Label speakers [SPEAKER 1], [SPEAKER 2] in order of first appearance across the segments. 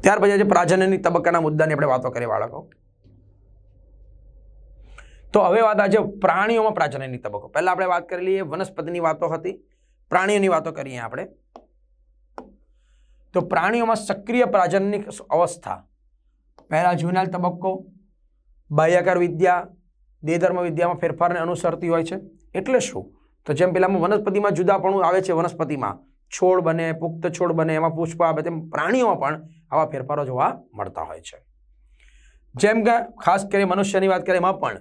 [SPEAKER 1] ત્યાર પછી જે પ્રાજનની તબક્કાના મુદ્દાની આપણે વાતો કરીએ બાળકો. તો હવે વાત આજે પ્રાણીઓમાં પ્રાજનની તબક્કો. પહેલા આપણે વાત કરી લઈએ વનસ્પતિની વાતો હતી. પ્રાણીઓની વાતો કરીએ આપણે. તો પ્રાણીઓમાં સક્રિય પ્રાજનની અવસ્થા. પહેલા જુનાલ તબક્કો, બાહ્યાકાર વિદ્યા દેધર્મ વિદ્યામાં ફેરફારને અનુસરતી હોય છે. એટલે શું? તો જેમ પેલામાં વનસ્પતિમાં જુદાપણું આવે છે વનસ્પતિમાં. છોડ બને, પુખ્ત છોડ બને, એમાં પુષ્પ આવે તેમ પ્રાણીઓમાં પણ આવા ફેરફારો જોવા મળતા હોય છે. જેમ કે ખાસ કરી મનુષ્યની વાત કરીએ એમાં પણ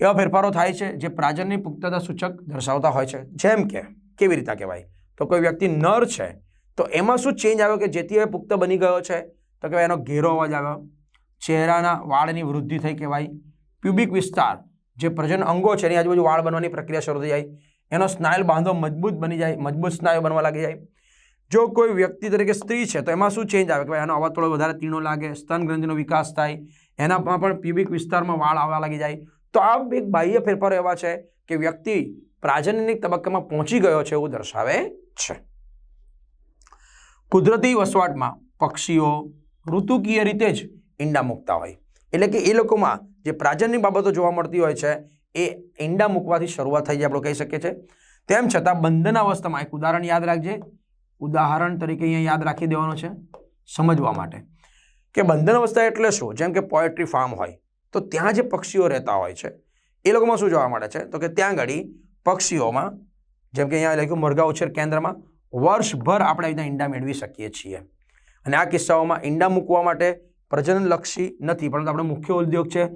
[SPEAKER 1] એવા ફેરફારો થાય છે જે પ્રાજનની પુખ્તતા સૂચક દર્શાવતા હોય છે. જેમ કે કેવી રીતે કહેવાય? તો કોઈ વ્યક્તિ નર છે, તો એમાં શું ચેન્જ આવ્યો કે જેથી હવે પુખ્ત બની ગયો છે? તો કહેવાય એનો ઘેરો અવાજ આવ્યો. ચહેરાના વાળની વૃદ્ધિ થઈ કહેવાય. પ્યુબિક વિસ્તાર, જે પ્રજન અંગો છે એની આજુબાજુ વાળ બનવાની પ્રક્રિયા શરૂ થઈ જાય. એનો સ્નાયલ બાંધો મજબૂત બની જાય, મજબૂત સ્નાયુ બનવા લાગી જાય. જો કોઈ વ્યક્તિ તરીકે સ્ત્રી છે, તો એમાં શું ચેન્જ આવે? કે ભાઈ એનો અવાજ થોડો વધારે તીણો લાગે, સ્તન ગ્રંથિનો વિકાસ થાય, એનામાં પણ પ્યુબિક વિસ્તારમાં વાળ આવવા લાગી જાય. તો આ એક બાહ્ય ફેરફારો એવા છે કે વ્યક્તિ પ્રાજનનિક તબક્કામાં પહોંચી ગયો છે એવું દર્શાવે છે. કુદરતી વસવાટમાં પક્ષીઓ ઋતુકીય રીતે જ ઈંડા મૂકતા હોય. એટલે કે એ લોકોમાં જે પ્રાજનની બાબતો જોવા મળતી હોય છે, એ ઈંડા મૂકવાથી શરૂઆત થઈ જાય આપણે કહી શકીએ છીએ. તેમ છતાં બંધન અવસ્થામાં એક ઉદાહરણ યાદ રાખજે. ઉદાહરણ તરીકે અહીંયા યાદ રાખી દેવાનું છે સમજવા માટે. કે બંધન અવસ્થા એટલે શું? જેમ કે પોએટ્રી ફાર્મ હોય, તો ત્યાં જે પક્ષીઓ રહેતા હોય છે, એ લોકોમાં શું જોવા મળે છે? તો કે ત્યાં આગળ પક્ષીઓમાં, જેમ કે અહીંયા લખ્યું, મરઘા ઉછેર કેન્દ્રમાં વર્ષભર આપણે અહીંના ઈંડા મેળવી શકીએ છીએ. અને આ કિસ્સાઓમાં ઈંડા મૂકવા માટે પ્રજનનલક્ષી નથી, પરંતુ આપણો મુખ્ય ઉદ્યોગ છે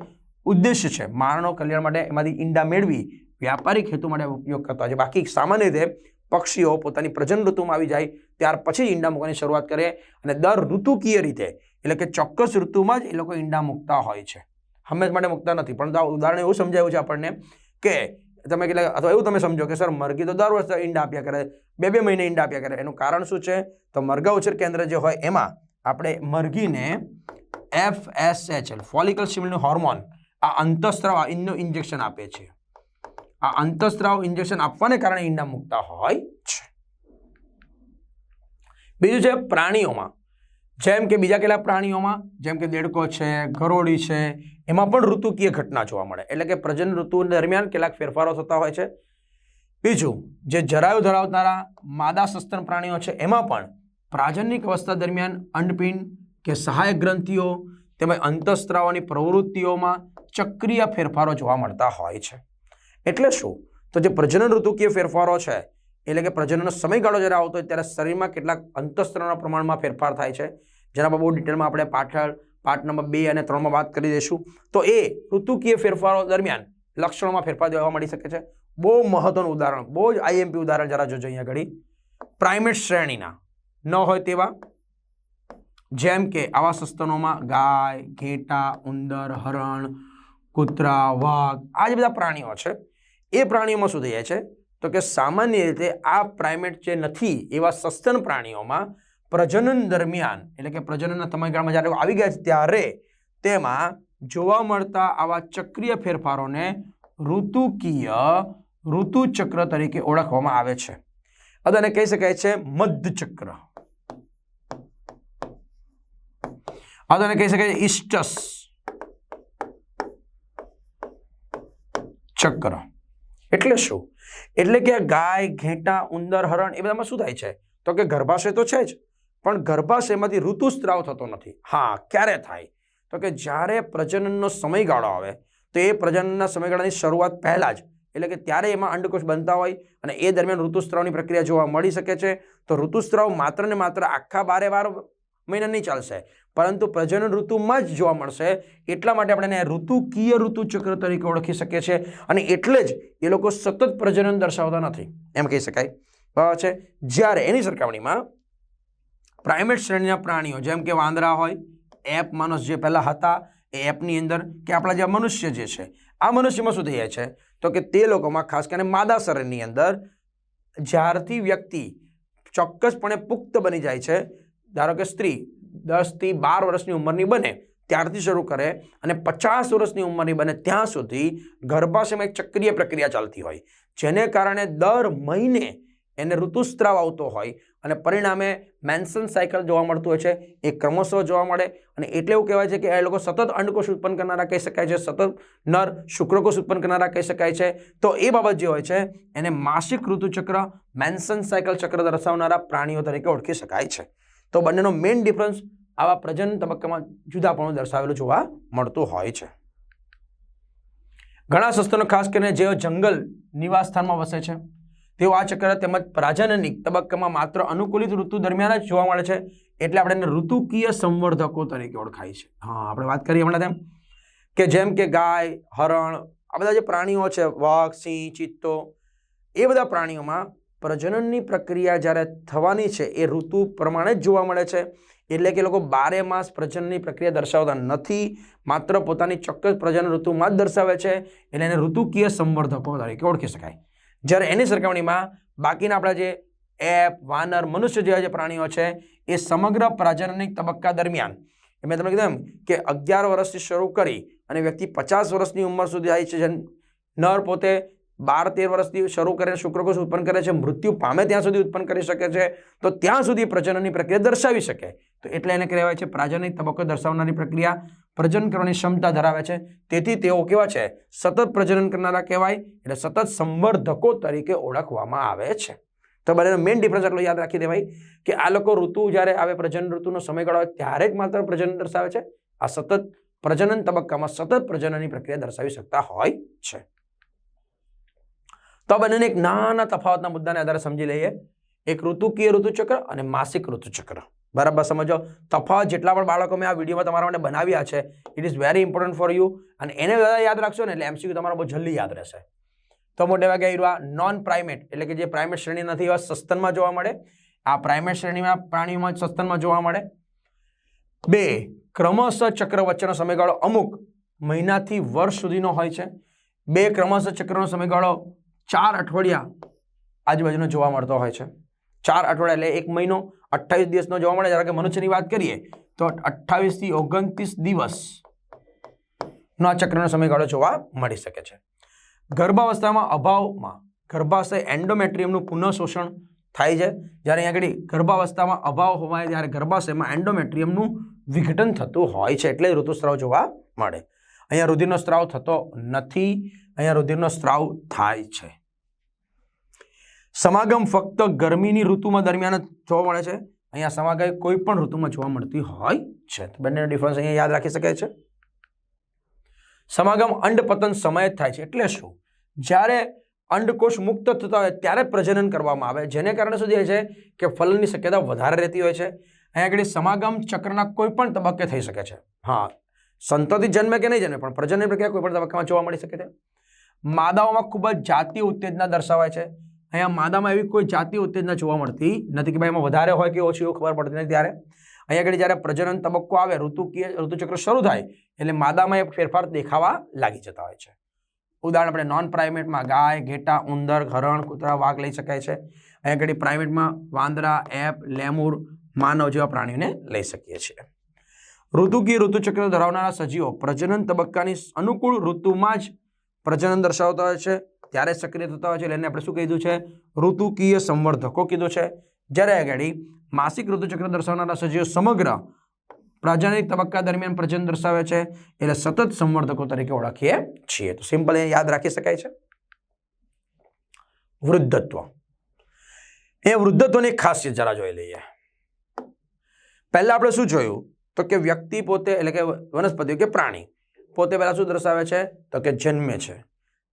[SPEAKER 1] ઉદ્દેશ્ય છે. માનવ કલ્યાણ માટે એમાંથી ઈંડા મેળવી વ્યાપારિક હેતુ માટે ઉપયોગ કરતા હોય છે. બાકી સામાન્ય રીતે પક્ષીઓ પોતાની પ્રજનન ઋતુમાં આવી જાય, ત્યાર પછી ઈંડા મૂકવાની શરૂઆત કરે અને દર ઋતુકીય રીતે, એટલે કે ચોક્કસ ઋતુમાં જ એ લોકો ઈંડા મૂકતા હોય છે. હંમેશ માટે મૂકતા નથી પરંતુ ઉદાહરણ એવું સમજાયું છે આપણને કે તમે કેટલા, અથવા એવું તમે સમજો કે, સર, મરઘી તો દર વર્ષે ઈંડા આપ્યા કરે, બે બે મહિને ઈંડા આપ્યા કરે. એનું કારણ શું છે? તો મરઘા ઉછેર કેન્દ્ર જે હોય એમાં આપણે મરઘીને F S H L follicle સિમિલનું hormone, આ અંતસ્ત્રાવ ઇન્જેક્શન આપે છે. આ અંતસ્ત્રાવ ઇન્જેક્શન આપવાને કારણે ઈંડા મૂકતા હોય છે. બીજું છે પ્રાણીઓમાં. જેમ કે બીજા કેટલાક પ્રાણીઓમાં? જેમ કે દેડકો છે ગરોળી છે, એમાં પણ ઋતુકીય ઘટના જોવા મળે. એટલે કે પ્રજનન ઋતુ દરમિયાન કેટલાક ફેરફારો થતા હોય છે. બીજું, જે જરાયુ ધરાવનારા માદા સસ્તન પ્રાણીઓ છે, એમાં પણ પ્રાજનિક અવસ્થા દરમિયાન અંડપિંડ કે સહાયક ગ્રંથિઓ તેમજ અંતસ્ત્રાવોની પ્રવૃત્તિઓમાં ચક્રીય ફેરફારો જોવા મળતા હોય છે. એટલે શું? તો જે પ્રજનન ઋતુકીય ફેરફારો છે, એટલે કે પ્રજનનનો સમયગાળો જ્યારે આવતો હોય ત્યારે શરીરમાં કેટલાક અંતસ્ત્રના પ્રમાણમાં ફેરફાર થાય છે. જેના પર બહુ ડિટેલમાં આપણે પાછળ પાર્ટ નંબર બે અને ત્રણમાં વાત કરી દઈશું. તો એ ઋતુકીય ફેરફારો દરમિયાન લક્ષણોમાં ફેરફાર જોવા મળી શકે છે. બહુ મહત્વનું ઉદાહરણ, બહુ જ આઈએમપી ઉદાહરણ જરા જોજો અહીંયા ઘડી પ્રાઇમેટ શ્રેણીના, ન હોય તેવા, જેમ કે આવા સસ્તનોમાં ગાય, ઘેટા, ઉંદર, હરણ, કૂતરા, વાઘ, આ જે બધા પ્રાણીઓ છે એ પ્રાણીઓમાં શું થઈ જાય છે? તો કે સામાન્ય રીતે આ પ્રાઇમેટ જે નથી, એવા સસ્તન પ્રાણીઓમાં પ્રજનન દરમિયાન, એટલે કે પ્રજનનના સમયગાળામાં જ્યારે આવી ગયા છે ત્યારે તેમાં જોવા મળતા આવા ચક્રીય ફેરફારોને ઋતુકીય ઋતુચક્ર તરીકે ઓળખવામાં આવે છે. અને કહી શકાય છે મધ્યચક્ર. આને કહી શકાય ઇસ્ટસ ચક્ર. એટલે શું? એટલે કે ગાય, ઘેટા, ઉંદર, હરણ એ બધામાં શું થાય છે? તો કે ગર્ભાશય તો છે જ, પણ ગર્ભાશયમાંથી ઋતુસ્ત્રાવ થતો નથી. હા, ક્યારે થાય? તો કે જ્યારે પ્રજનનનો સમયગાળો આવે, તો એ પ્રજનનના સમયગાળાની શરૂઆત પહેલાં જ, એટલે કે ત્યારે એમાં અંડકોષ બનતા હોય અને એ દરમિયાન ઋતુસ્ત્રાવની પ્રક્રિયા જોવા મળી શકે છે. તો ઋતુસ્ત્રાવ માત્ર ને માત્ર આખા બારે બાર મહિના નહીં ચાલશે પરંતુ પ્રજનન ઋતુમાં જ જોવા મળશે. એટલા માટે આપણે એને ઋતુકીય ઋતુચક્ર તરીકે ઓળખી શકીએ છીએ અને એટલે જ એ લોકો સતત પ્રજનન દર્શાવતા નથી. એમ કહી શકાય. છે, જ્યારે એની સરખામણીમાં પ્રાઇમેટ શ્રેણીના પ્રાણીઓ, જેમ કે વાંદરા હોય, એપ માણસ જે પહેલાં હતા, એ એપની અંદર કે આપણા જે મનુષ્ય જે છે, આ મનુષ્યમાં શું થઈ જાય છે? તો કે તે લોકોમાં ખાસ કરીને માદા શરીરની અંદર જ્યારથી વ્યક્તિ ચોક્કસપણે પુખ્ત બની જાય છે. ધારો કે સ્ત્રી દસથી બાર વર્ષની ઉંમરની બને, ત્યારથી શરૂ કરે અને પચાસ વર્ષની ઉંમરની બને ત્યાં સુધી ગર્ભાશયમાં એક ચક્રીય પ્રક્રિયા ચાલતી હોય, જેને કારણે દર મહિને એને ઋતુસ્ત્રાવ આવતો હોય અને પરિણામે મેન્સન સાયકલ જોવા મળતું હોય છે, એ ક્રમશઃ જોવા મળે અને એટલે એવું કહેવાય છે કે એ લોકો સતત અંડકોષ ઉત્પન્ન કરનારા કહી શકાય છે, સતત નર શુક્રકોષ ઉત્પન્ન કરનારા કહી શકાય છે. તો એ બાબત જે હોય છે, એને માસિક ઋતુચક્ર મેન્સન સાયકલ ચક્ર દર્શાવનારા પ્રાણીઓ તરીકે ઓળખી શકાય છે. તો બંનેનો મેઇન ડિફરન્સ આવા પ્રજનન તબક્કામાં જુદાપણું દર્શાવેલું જોવા મળતું હોય છે. ઘણા સસ્તનો ખાસ કરીને જેઓ જંગલ નિવાસ સ્થાનમાં વસે છે, તેઓ આ ચક્ર તેમજ પ્રાજનનિક તબક્કામાં માત્ર અનુકૂલિત ઋતુ દરમિયાન જ જોવા મળે છે, એટલે આપણે એને ઋતુકીય સંવર્ધકો તરીકે ઓળખાય છે. હા, આપણે વાત કરીએ હમણાં તેમ કે જેમ કે ગાય, હરણ, આ બધા જે પ્રાણીઓ છે, વાઘ, સિંહ, ચિત્તો, એ બધા પ્રાણીઓમાં પ્રજનનની પ્રક્રિયા જ્યારે થવાની છે, એ ઋતુ પ્રમાણે જ જોવા મળે છે. એટલે કે લોકો બારે માસ પ્રજનનની પ્રક્રિયા દર્શાવતા નથી, માત્ર પોતાની ચોક્કસ પ્રજનન ઋતુમાં જ દર્શાવે છે. એટલે એને ઋતુકીય સંવર્ધકો તરીકે ઓળખી શકાય. જ્યારે એની સરખામણીમાં બાકીના આપણા જે એપ, વાનર, મનુષ્ય જેવા જે પ્રાણીઓ છે, એ સમગ્ર પ્રજનનિક તબક્કા દરમિયાન મેં તમને કીધું એમ કે અગિયાર વર્ષથી શરૂ કરી અને વ્યક્તિ પચાસ વર્ષની ઉંમર સુધી આવી છે નર પોતે બાર તેર વર્ષથી શરૂ કરીને શુક્રકોષ ઉત્પન્ન કરે છે, મૃત્યુ પામે ત્યાં સુધી ઉત્પન્ન કરી શકે છે, તો ત્યાં સુધી પ્રજનનની પ્રક્રિયા દર્શાવી શકે. તો એટલે એને કહેવાય છે પ્રાજનિક તબક્કો દર્શાવનારી પ્રક્રિયા. પ્રજનન કરવાની ક્ષમતા ધરાવે છે. તેથી તેઓ કેવા છે? સતત પ્રજનન કરનારા કહેવાય, એટલે સતત સંવર્ધકો તરીકે ઓળખવામાં આવે છે. તો બંનેનો મેઇન ડિફરન્સ એટલો યાદ રાખી દેવાય કે આ લોકો ઋતુ જ્યારે આવે, પ્રજનન ઋતુનો સમયગાળો આવે ત્યારે જ માત્ર પ્રજનન દર્શાવે છે. આ સતત પ્રજનન તબક્કામાં સતત પ્રજનનની પ્રક્રિયા દર્શાવી શકતા હોય છે. તો આ બંનેને એક નાના તફાવતના મુદ્દાને આધારે સમજી લઈએ. એક ઋતુકીય ઋતુચક્ર અને માસિક ઋતુચક્ર. બરાબર સમજો? તફાવત જેટલા પણ બાળકો મેં આ વિડીયોમાં તમારા માટે બનાવ્યા છે it is very important for you અને એને બધા યાદ રાખશો ને એટલે એમસીક્યુ તમારા બહુ જલ્દી યાદ રહેશે. તો મોટે ભાગે આ નોન પ્રાઇમેટ એટલે કે જે પ્રાઇમેટ શ્રેણી નથી એવા સસ્તનમાં જોવા મળે. આ પ્રાઇમેટ શ્રેણીમાં પ્રાણીઓમાં સસ્તનમાં જોવા મળે. બે, ક્રમશઃ ચક્ર વચ્ચેનો સમયગાળો અમુક મહિનાથી વર્ષ સુધીનો હોય છે. બે, ક્રમશઃ ચક્રનો સમયગાળો ચાર અઠવાડિયા આજુબાજુનો જોવા મળતો હોય છે. ચાર અઠવાડિયા એટલે એક મહિનો, અઠ્ઠાવીસ દિવસનો જોવા મળે. જ્યારે કે મનુષ્યની વાત કરીએ, તો અઠ્ઠાવીસથી ઓગણત્રીસ દિવસ નો આ ચક્રનો સમયગાળો જોવા મળી શકે છે. ગર્ભાવસ્થામાં અભાવમાં, ગર્ભાશય એન્ડોમેટ્રિયમનું પુનઃશોષણ થાય છે. જ્યારે અહીંયા આગળ ગર્ભાવસ્થામાં અભાવ હોવાય, ત્યારે ગર્ભાશયમાં એન્ડોમેટ્રિયમનું વિઘટન થતું હોય છે. એટલે ઋતુસ્રાવ જોવા મળે. અહીંયા રુધિરનો સ્ત્રાવ થતો નથી, અહીંયા રુધિરનો સ્ત્રાવ થાય છે. સમાગમ ફક્ત ગરમીની ઋતુમાં દરમિયાન જોવા મળે છે. અહીંયા સમાગમ કોઈ પણ ઋતુમાં જોવા મળતી હોય છે. તો બંનેનો ડિફરન્સ અહીંયા યાદ રાખી શકાય છે. સમાગમ અંડપતન સમયે જ થાય છે. એટલે શું? જ્યારે અંડકોષ મુક્ત થતા હોય ત્યારે પ્રજનન કરવામાં આવે. જેને કારણે શું થાય છે? કે ફલનની શક્યતા વધારે રહેતી હોય છે. અહીંયા આગળ સમાગમ ચક્રના કોઈ પણ તબક્કે થઈ શકે છે. હા સંતતિ જન્મે કે નહીં જન્મે, પણ પ્રજનન પ્રક્રિયા કોઈ પણ તબક્કામાં જોવા મળી શકે છે. માદાઓમાં ખૂબ જ જાતીય ઉત્તેજના દર્શાવાય છે. અહીંયા માદામાં એવી કોઈ જાતીય ઉત્તેજના જોવા મળતી નથી કે ભાઈ એમાં વધારે હોય કે ઓછી એવું ખબર પડતી નથી ત્યારે. અહીંયા આગળ જ્યારે પ્રજનન તબક્કો આવે ઋતુકીય ઋતુચક્ર શરૂ થાય, એટલે માદામાં એ ફેરફાર દેખાવા લાગી જતા હોય છે. ઉદાહરણ આપણે નોન પ્રાઇમેટમાં ગાય, ઘેટા, ઉંદર હરણ કૂતરા, વાઘ લઈ શકાય છે. અહીંયા આગળ પ્રાઇમેટમાં વાંદરા, એપ, લેમુર, માનવ જેવા પ્રાણીઓને લઈ શકીએ છીએ. ઋતુકીય ઋતુચક્ર ધરાવનારા સજીવો પ્રજનન તબક્કાની અનુકૂળ ઋતુમાં જ પ્રજનન દર્શાવતા હોય છે. ત્યારે સક્રિય થતા હોય છે. એટલે એને આપણે શું કીધું છે? ઋતુકીય સંવર્ધકો કીધું છે. જ્યારે આગળ માસિક ઋતુચક્ર દર્શાવનારા સજીવો સમગ્ર પ્રાજનિક તબક્કા દરમિયાન પ્રજનન દર્શાવે છે. એટલે સતત સંવર્ધકો તરીકે ઓળખીએ છીએ. તો સિમ્પલ એ યાદ રાખી શકાય છે. વૃદ્ધત્વ. એ વૃદ્ધત્વની ખાસિયત જરા જોઈ લઈએ. પહેલા આપણે શું જોયું? તો કે વ્યક્તિ પોતે એટલે કે વનસ્પતિઓ કે પ્રાણી પોતે પહેલાં શું દર્શાવે છે? તો કે જન્મે છે.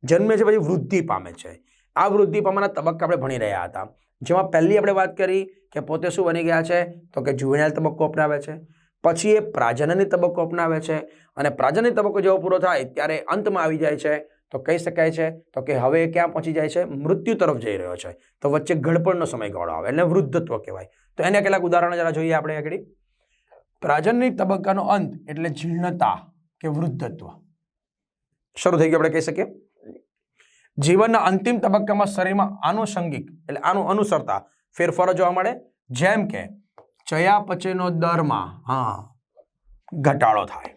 [SPEAKER 1] જન્મે છે પછી વૃદ્ધિ પામે છે. આ વૃદ્ધિ પામવાના તબક્કા આપણે ભણી રહ્યા હતા. જેમાં પહેલી આપણે વાત કરી કે પોતે શું બની ગયા છે? તો કે જુવેનાઇલ તબક્કો અપનાવે છે. પછી એ પ્રાજનની તબક્કો અપનાવે છે. અને પ્રાજનની તબક્કો જેવો પૂરો થાય ત્યારે અંતમાં આવી જાય છે. તો કહી શકાય છે. તો કે હવે ક્યાં પહોંચી જાય છે? મૃત્યુ તરફ જઈ રહ્યો છે. તો વચ્ચે ગડપણનો સમયગાળો આવે. એટલે વૃદ્ધત્વ કહેવાય. તો એને કેટલાક ઉદાહરણો જરા જોઈએ આપણે આગળ. પ્રાજનની તબક્કાનો અંત એટલે જીર્ણતા કે વૃદ્ધત્વ. શરૂ થઈ ગયું આપણે કહી શકીએ. જીવનના અંતિમ તબક્કામાં શરીરમાં આનુષંગિક એટલે આનું અનુસરતા ફેરફારો જોવા મળે. જેમ કે ચયાપચયનો દરમાં, હા, ઘટાડો થાય.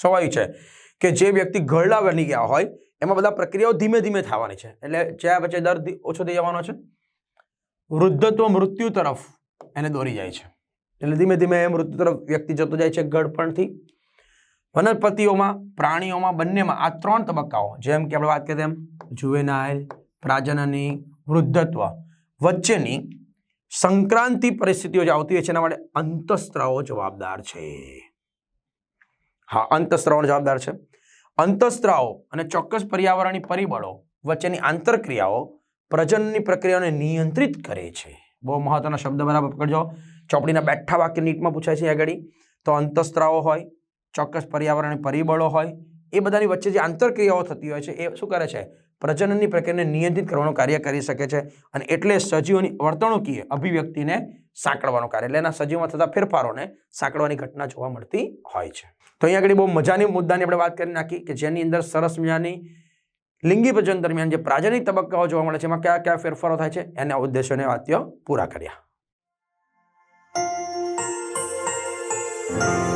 [SPEAKER 1] સ્વાભાવિક છે કે જે વ્યક્તિ ઘરડા બની ગયા હોય, એમાં બધા પ્રક્રિયાઓ ધીમે ધીમે થવાની છે. એટલે ચયાપચય દર ઓછો થઈ જવાનો છે. વૃદ્ધત્વ મૃત્યુ તરફ એને દોરી જાય છે. એટલે ધીમે ધીમે એ મૃત્યુ તરફ વ્યક્તિ જતો જાય છે ગળપણથી વનસ્પતિઓમાં, પ્રાણીઓમાં બંનેમાં આ ત્રણ તબક્કાઓ, જેમ કે આપણે વાત કરીએ તેમ જુવેનાઇલ, પ્રાજનની, વૃદ્ધત્વ, વચ્ચેની સંક્રાંતિ પરિસ્થિતિઓ જે આવતી હોય છે એના માટે અંતસ્ત્રાવો જવાબદાર છે. હા અંતસ્ત્રાવો જવાબદાર છે. અંતસ્ત્રાવો અને ચોક્કસ પર્યાવરણીય પરિબળો વચ્ચેની આંતરક્રિયાઓ પ્રજનનની પ્રક્રિયાઓને નિયંત્રિત કરે છે. બહુ મહત્વનો શબ્દ બરાબર પકડજો. ચોપડીના બેઠા વાક્ય નીટમાં પૂછાય છે આગળ. તો અંતસ્ત્રાવો હોય, ચોક્કસ પર્યાવરણીય પરિબળો હોય, એ બધાની વચ્ચે જે આંતરક્રિયાઓ થતી હોય છે, એ શું કરે છે? પ્રજનનની પ્રક્રિયાને નિયંત્રિત કરવાનું કાર્ય કરી શકે છે અને એટલે સજીવોની વર્તણૂકીય અભિવ્યક્તિને સાંકળવાનું કાર્ય. એટલે એના સજીવમાં થતા ફેરફારોને સાંકળવાની ઘટના જોવા મળતી હોય છે. તો અહીંયા આગળ બહુ મજાની મુદ્દાની આપણે વાત કરી નાખી કે જેની અંદર સરસ મજાની લિંગી પ્રજન દરમિયાન જે પ્રાજનિક તબક્કાઓ જોવા મળે છે, એમાં કયા કયા ફેરફારો થાય છે, એના ઉદ્દેશોને વાત્યો પૂરા કર્યા. Thank you.